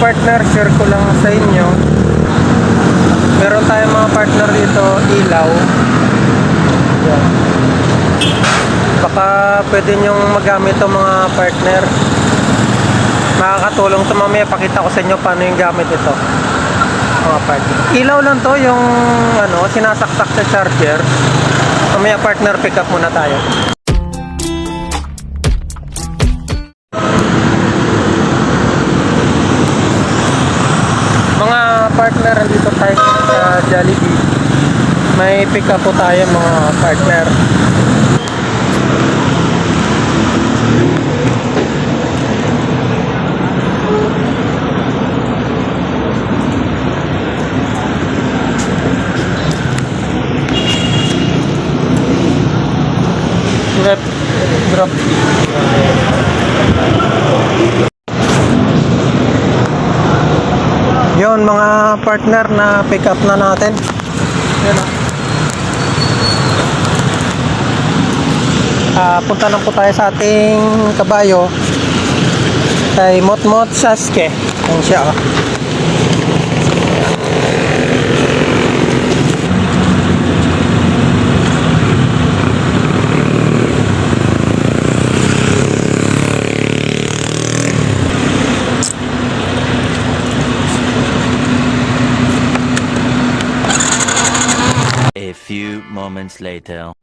partner, share ko lang sa inyo. Meron tayong mga partner dito, ilaw. Yan. Baka pwede nyong magamit to mga partner. Makakatulong to mamaya. Pakita ko sa inyo paano yung gamit ito. Mga partner. Ilaw lang to yung ano, sinasaksak sa charger. Mamaya partner, pick up muna tayo. Partner, dito tayo sa Jollibee. May pick up po tayo mga partner. Left, drop. Yon mga partner na pick up na natin. Yan o. Ah, punta lang po tayo sa ating kabayo kay Motmot Sasuke. Yan siya oh. Few moments later.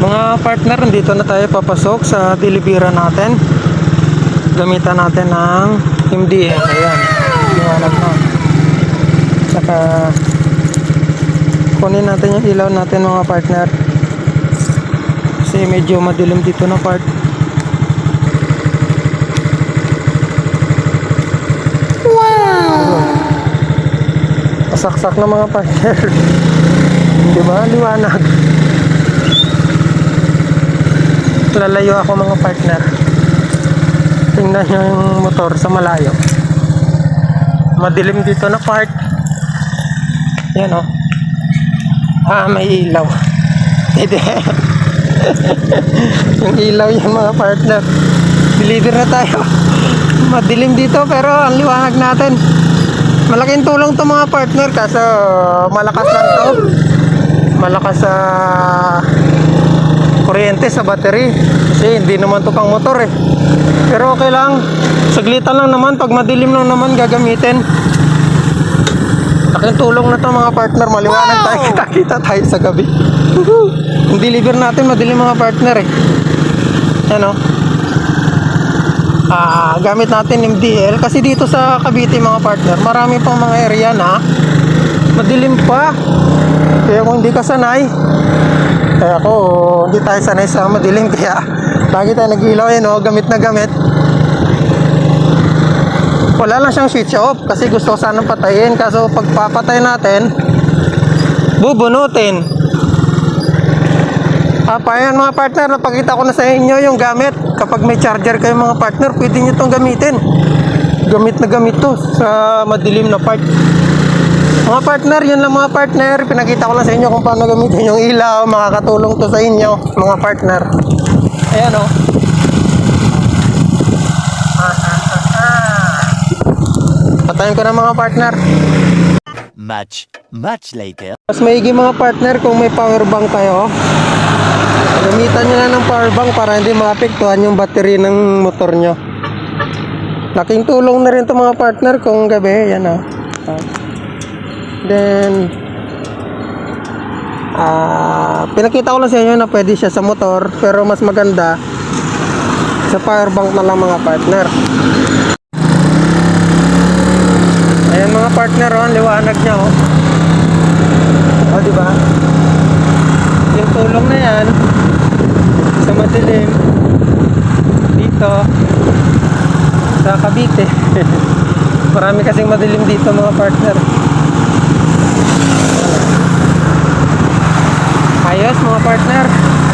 Mga partner, dito na tayo papasok sa delibera natin. Gamitan natin ng MDM. Ayan, liwanag na. Saka kunin natin yung ilaw natin mga partner. Kasi medyo madilim dito na part. Wow! Pasaksak na mga partner. Di ba? Liwanag. lalayo ako mga partner. Tingnan nyo yung motor sa malayo. Madilim dito na part. Yan o ah may ilaw. Hindi. Yung ilaw yan mga partner. Deliver na tayo. Madilim dito pero ang liwanag natin. Malaking tulong to mga partner kaso malakas lang to malakas sa kuryente sa battery. Kasi hindi naman to pang motor eh. Pero okay lang. Saglitan lang naman. Pag madilim lang naman gagamitin. Laking tulong na to mga partner. Maliwanag tayo. Kita kita tayo sa gabi. Yung deliver natin madilim mga partner eh. Yan o ah gamit natin MDL kasi dito sa Cavite mga partner marami pang mga area na madilim pa kaya kung hindi ka sanay kaya ako, hindi tayo sanay sa madilim kaya lagi tayo nag-ilaw eh, no? gamit na gamit. Wala lang siyang switch off kasi gusto ko sanang patayin kaso pag papatay natin, bubunutin. Ah, yan mga partner, napakita ko na sa inyo yung gamit. Kapag may charger kayo mga partner, pwede nyo itong gamitin. Gamit na gamit to sa madilim na part. Mga partner, yun lang mga partner. Pinakita ko lang sa inyo kung paano gamitin yung ilaw. Makakatulong to sa inyo, mga partner. Ayan o. Oh. Patayin ko na mga partner. Much, much later. Mas maigi mga partner kung may power bank kayo. Gamitan nyo na ng power bank para hindi maapektuhan yung battery ng motor nyo. Laking tulong na rin to mga partner kung gabi. Yan o. Then, ah pinakita ko lang sa inyo na pwede siya sa motor pero mas maganda sa power bank na lang mga partner. Ayan mga partner, oh, liwanag niya oh. Oh, di ba? Yung tulong na yan sa madilim dito sa Cavite. Marami kasing madilim dito mga partner. Ayos mga partner.